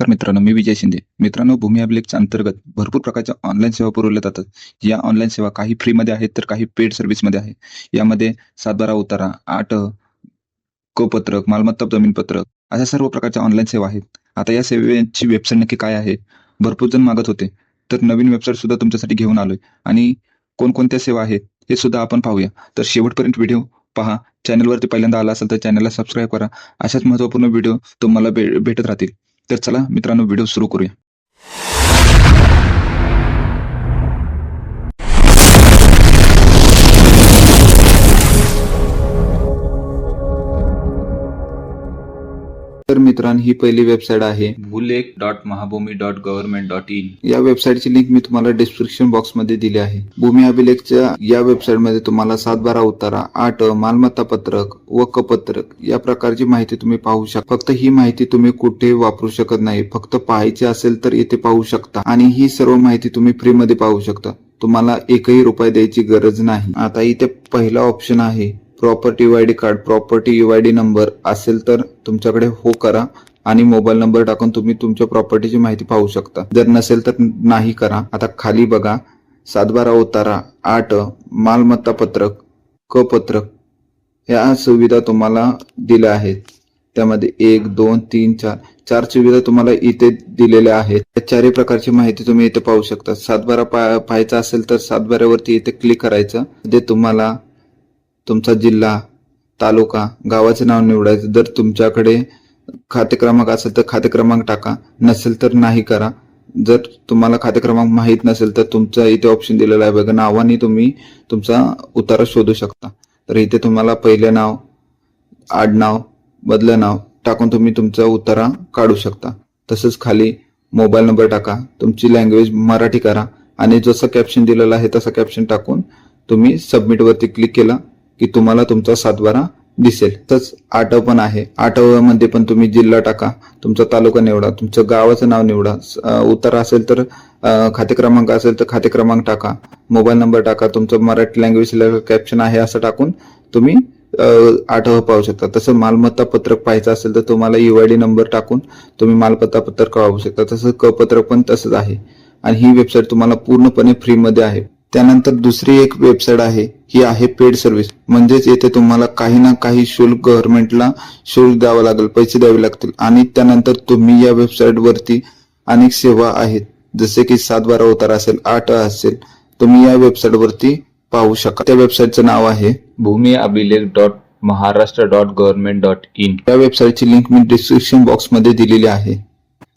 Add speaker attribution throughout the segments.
Speaker 1: नमस्कार मित्रांनो मी विजय शिंदे. मित्रांनो भूमी अभिलेखच्या अंतर्गत भरपूर प्रकारच्या ऑनलाईन सेवा पुरवल्या जातात. या ऑनलाईन सेवा काही फ्रीमध्ये आहेत तर काही पेड सर्व्हिसमध्ये आहे. यामध्ये सातबारा उतारा आठ कपत्रक मालमत्ता जमीन पत्रक अशा सर्व प्रकारच्या ऑनलाईन सेवा आहेत. आता या सेवेची वेबसाईट नक्की काय आहे? भरपूर जण मागत होते. तर नवीन वेबसाईट सुद्धा तुमच्यासाठी घेऊन आलोय. आणि कोणकोणत्या सेवा आहेत हे सुद्धा आपण पाहूया. तर शेवटपर्यंत व्हिडिओ पहा. चॅनलवरती पहिल्यांदा आला असेल तर चॅनलला सबस्क्राईब करा. अशाच महत्त्वपूर्ण व्हिडिओ तुम्हाला भेटत राहतील. तर चला मित्रांनो व्हिडिओ सुरू करूया. तर मित्रांनो ही पहिली वेबसाईट आहे.
Speaker 2: Bhulekh dot Mahabhumi dot government dot in
Speaker 1: या वेबसाईटची लिंक मी तुम्हाला डिस्क्रिप्शन बॉक्समध्ये दिली आहे. भूमी अभिलेखच्या या वेबसाईटमध्ये तुम्हाला सात बारा उतारा आठ मालमत्ता पत्रक व पत्रक या प्रकारची माहिती तुम्ही पाहू शकता फक्त ही माहिती तुम्ही कुठे वापरू शकत नाही. फक्त पाहायची असेल तर इथे पाहू शकता. आणि ही सर्व माहिती तुम्ही फ्री मध्ये पाहू शकता. तुम्हाला एकही रुपये द्यायची गरज नाही. आता इथे पहिला ऑप्शन आहे. Property UID card property U Y D number असेल तर तुमच्याकडे हो करा आणि मोबाईल नंबर टाकून तुम्ही तुमच्या प्रॉपर्टीची माहिती पाहू शकता. जर नसेल तर नाही करा. आता खाली बघा. सातबारा उतारा आठ मालमत्ता पत्रक क पत्रक या सुविधा तुम्हाला दिल्या आहेत. त्यामध्ये एक दोन तीन चार चार सुविधा तुम्हाला इथे दिलेल्या आहेत. त्या चारही प्रकारची माहिती तुम्ही इथे पाहू शकता. सातबारा पा पाहायचा असेल तर सातबाऱ्यावरती इथे क्लिक करायचं. जे तुम्हाला तुमचा जिल्हा तालुका गावाचे नाव निवडायचं. जर तुमच्याकडे खाते क्रमांक असेल तर खाते क्रमांक टाका. नसेल तर नाही करा. जर तुम्हाला खाते क्रमांक माहीत नसेल तर तुमचा इथे ऑप्शन दिलेला आहे बघा. नावाने तुम्ही तुमचा उतारा शोधू शकता. तर इथे तुम्हाला पहिले नाव आडनाव बदलं नाव टाकून तुम्ही तुमचा उतारा काढू शकता. तसंच खाली मोबाईल नंबर टाका. तुमची लँग्वेज मराठी करा. आणि जसं कॅप्शन दिलेलं आहे तसं कॅप्शन टाकून तुम्ही सबमिटवरती क्लिक केला. की तुम्हाला तुमचा सातबारा दिसेल. तसंच आठव पण आहे. आठवमध्ये पण तुम्ही जिल्हा टाका. तुमचा तालुका निवडा. तुमचं गावाचं नाव निवडा. उत्तर असेल तर खाते क्रमांक असेल तर खाते क्रमांक टाका. मोबाईल नंबर टाका. तुमचं मराठी लँग्वेज कॅप्शन आहे असं टाकून तुम्ही आठव पाहू शकता. तसं मालमत्ता पत्रक पाहायचं असेल तर तुम्हाला युआयडी नंबर टाकून तुम्ही मालमत्ता पत्रक पाहू शकता. तसं क पत्रक पण तसंच आहे. आणि ही वेबसाईट तुम्हाला पूर्णपणे फ्रीमध्ये आहे. त्यानंतर दुसरी एक वेबसाईट आहे ही आहे पेड सर्व्हिस म्हणजेच येथे तुम्हाला काही ना काही शुल्क गव्हर्नमेंटला शुल्क द्यावं लागेल पैसे द्यावे लागतील. आणि त्यानंतर तुम्ही या वेबसाईट वरती अनेक सेवा आहेत. जसे की सात बारा उतारा असेल आठ असेल तुम्ही या वेबसाईट वरती पाहू शकता. त्या वेबसाईटचं नाव आहे
Speaker 2: Bhumi Abhilekh dot Maharashtra dot government dot in
Speaker 1: या वेबसाईटची लिंक मी डिस्क्रिप्शन बॉक्समध्ये दिलेली आहे.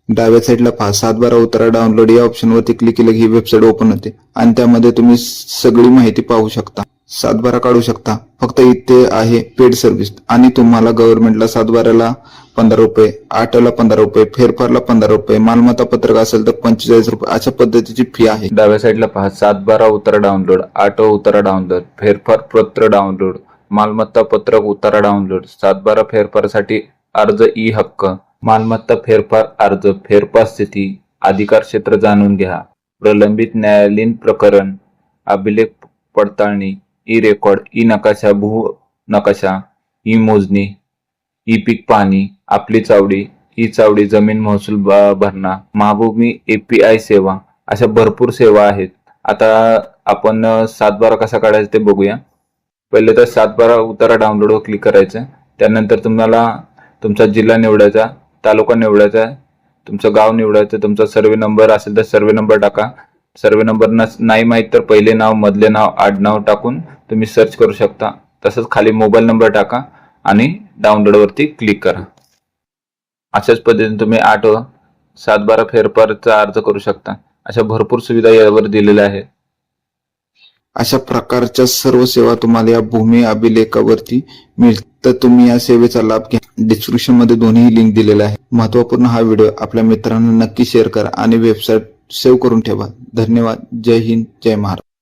Speaker 1: डाव्या साईडला पहा सात बारा उतारा डाउनलोड या ऑप्शन वरती क्लिक केलं की ही वेबसाईट ओपन होते. आणि त्यामध्ये तुम्ही सगळी माहिती पाहू शकता. सातबारा काढू शकता. फक्त इथे आहे पेड सर्व्हिस आणि तुम्हाला गव्हर्नमेंटला सातबाराला पंधरा रुपये आठला पंधरा रुपये फेरफारला पंधरा रुपये मालमत्ता पत्रक असेल तर पंचेचाळीस रुपये अशा पद्धतीची फी आहे.
Speaker 2: डाव्या साईडला पहा सातबारा उतारा डाउनलोड आठ उतारा डाउनलोड फेरफार पत्र डाउनलोड मालमत्ता पत्रक उतारा डाउनलोड सातबारा फेरफारसाठी अर्ज ई हक्क मालमत्ता फेरफार अर्ज फेरफार स्थिती अधिकार क्षेत्र जाणून घ्या. प्रलंबित न्यायालयीन प्रकरण अभिलेख पडताळणी ई रेकॉर्ड ई नकाशा भू नकाशा ई मोजणी ई पीक पाहणी आपली चावडी ई चावडी जमीन महसूल भरणा महाभूमी एपीआय सेवा अशा भरपूर सेवा आहेत. आता आपण सातबारा कसा काढायचा ते बघूया. पहिले तर सातबारा उतारा डाउनलोडवर क्लिक करायचं. त्यानंतर तुम्हाला तुमचा जिल्हा निवडायचा. तालुका निवडायचा आहे. तुमचं गाव निवडायचं तुमचा सर्वे नंबर असेल तर सर्वे नंबर टाका. सर्वे नंबर नाही माहीत तर पहिले नाव मधले नाव आडनाव टाकून तुम्ही सर्च करू शकता. तसंच खाली मोबाईल नंबर टाका आणि डाउनलोडवरती क्लिक करा. अशाच पद्धतीने तुम्ही आठ सात बारा फेरफारचा अर्ज करू शकता. अशा भरपूर सुविधा यावर दिलेल्या आहेत.
Speaker 1: अशा प्रकारच्या सर्व सेवा तुम्हाला या भूमी अभिलेखावरती मिळतील. तर तुम्ही या सेवेचा लाभ घ्या. डिस्क्रिप्शनमध्ये दोन्ही लिंक दिलेला आहे महत्त्वपूर्ण हा व्हिडिओ आपल्या मित्रांना नक्की शेअर करा आणि वेबसाईट सेव्ह करून ठेवा. धन्यवाद. जय हिंद. जय महाराष्ट्र.